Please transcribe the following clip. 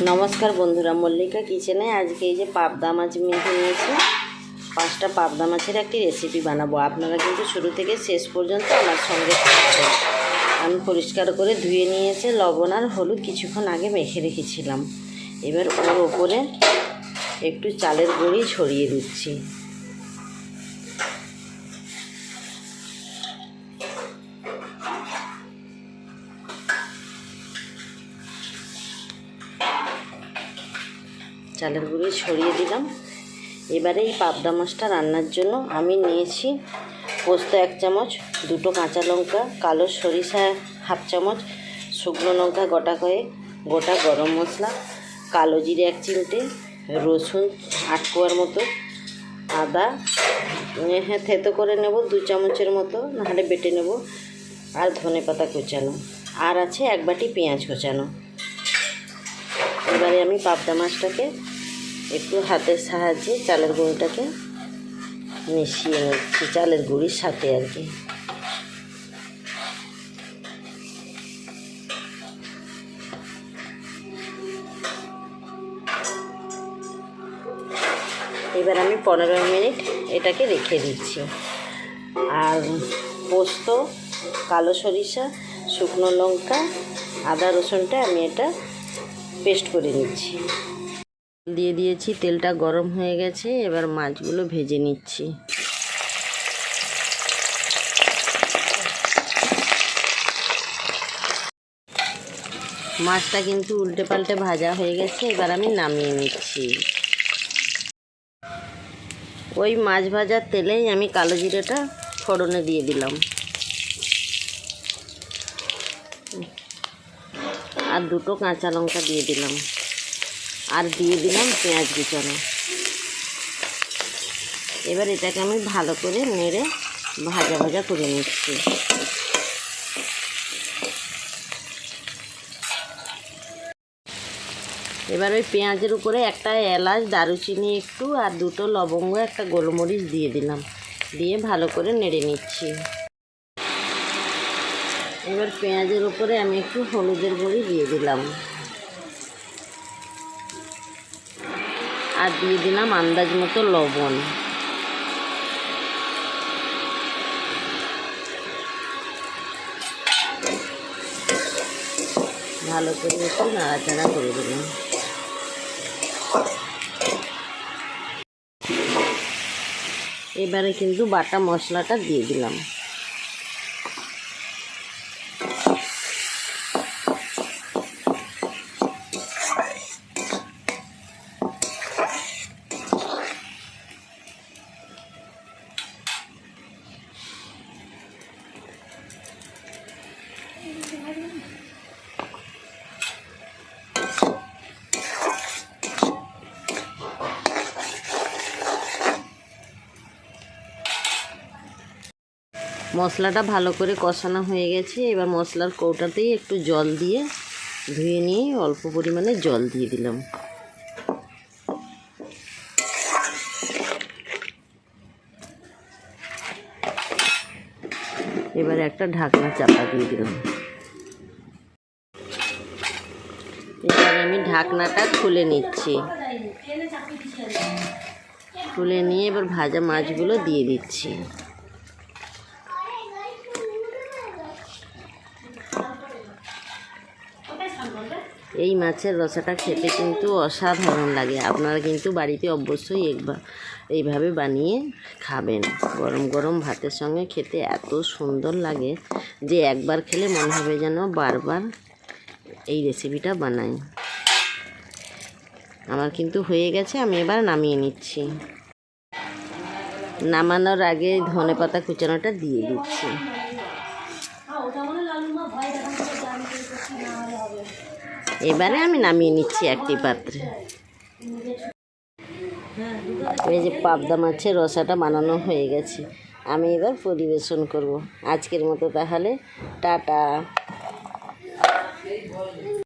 নমস্কার বন্ধুরা, মল্লিকা কিচেনে আজকে এই যে পাবদা মাছ মেখে নিয়েছি। পাঁচটা পাবদা মাছের একটি রেসিপি বানাবো। আপনারা কিন্তু শুরু থেকে শেষ পর্যন্ত আমার সঙ্গে থাকবেন। আমি পরিষ্কার করে ধুয়ে নিয়েছে, লবণ আর হলুদ কিছুক্ষণ আগে মেখে রেখেছিলাম। এবার ওর ওপরে একটু চালের গুঁড়ি ছড়িয়ে দিচ্ছি। চালের গুঁড়ি ছড়িয়ে দিলাম। এবারে এই পাবদা মাছটা রান্নার জন্য আমি নিয়েছি পোস্ত এক চামচ, দুটো কাঁচা লঙ্কা, কালো সরিষা হাফ চামচ, শুকনো লঙ্কা গোটা কয়েক, গোটা গরম মশলা, কালো জিরে এক চিমটে, রসুন আট কোয়ার মতো, আদা হ্যাঁ থেতো করে নেব দু চামচের মতো, নাহলে বেটে নেব, আর ধনে পাতা কুচানো, আর আছে এক বাটি পেঁয়াজ কুচানো। এবারে আমি পাবদা মাছটাকে একটু হাতের সাহায্যে চালের গুঁড়িটাকে মিশিয়ে নিচ্ছি, চালের গুঁড়ির সাথে আর কি। এবার আমি পনেরো মিনিট এটাকে রেখে দিচ্ছি। আর পোস্ত, কালো সরিষা, শুকনো লঙ্কা, আদা রসুনটা আমি এটা পেস্ট করে নিচ্ছি। দিয়ে দিয়েছি, তেলটা গরম হয়ে গেছে, এবার মাছগুলো ভেজে নিচ্ছি। মাছটা কিন্তু উল্টে পাল্টে ভাজা হয়ে গেছে, এবার আমি নামিয়ে নিচ্ছি। ওই মাছ ভাজার তেলেই আমি কালো জিরেটা ফোড়নে দিয়ে দিলাম। আর দুটো কাঁচা লঙ্কা দিয়ে দিলাম। আর দিয়ে দিলাম পেঁয়াজ কুচানো। এবার এটাকে আমি ভালো করে নেড়ে ভাজা ভাজা করে নিচ্ছি। এবার ওই পেঁয়াজের উপরে একটা এলাচ, দারুচিনি একটু আর দুটো লবঙ্গ, একটা গোলমরিচ দিয়ে দিলাম। দিয়ে ভালো করে নেড়ে নিচ্ছি। এবার পেঁয়াজের উপরে আমি একটু হলুদের গুঁড়ি দিয়ে দিলাম। আর দিয়ে দিলাম আন্দাজ মতো লবণ। ভালো করে একটু নাড়াচাড়া করে দিলাম। এবারে কিন্তু বাটা মশলাটা দিয়ে দিলাম। মশলাটা ভালো করে কষানো হয়ে গেছে। এবার মশলার কৌটাতেই একটু জল দিয়ে ধুয়ে নিয়ে অল্প পরিমাণে জল দিয়ে দিলাম। এবার একটা ঢাকনা চাপা দিয়ে দিলাম। এবার আমি ঢাকনাটা খুলে নিচ্ছি। খুলে নিয়ে এবার ভাজা মাছগুলো দিয়ে দিচ্ছি। এই মাছের রসাটা খেতে কিন্তু অসাধারণ লাগে। আপনারা কিন্তু বাড়িতে অবশ্যই একবার এইভাবে বানিয়ে খাবেন। গরম গরম ভাতের সঙ্গে খেতে এত সুন্দর লাগে যে একবার খেলে মনে হবে যেন বারবার এই রেসিপিটা বানাই। আমার কিন্তু হয়ে গেছে, আমি এবার নামিয়ে নিচ্ছি। নামানোর আগে ধনে পাতা কুচানোটা দিয়ে দিচ্ছি। এবারে আমি নামিয়ে নিচ্ছি একটি পাত্রে। এই যে পাবদা মাছের রসাটা বানানো হয়ে গেছে। আমি এবার পরিবেশন করব। আজকের মতো তাহলে, টাটা।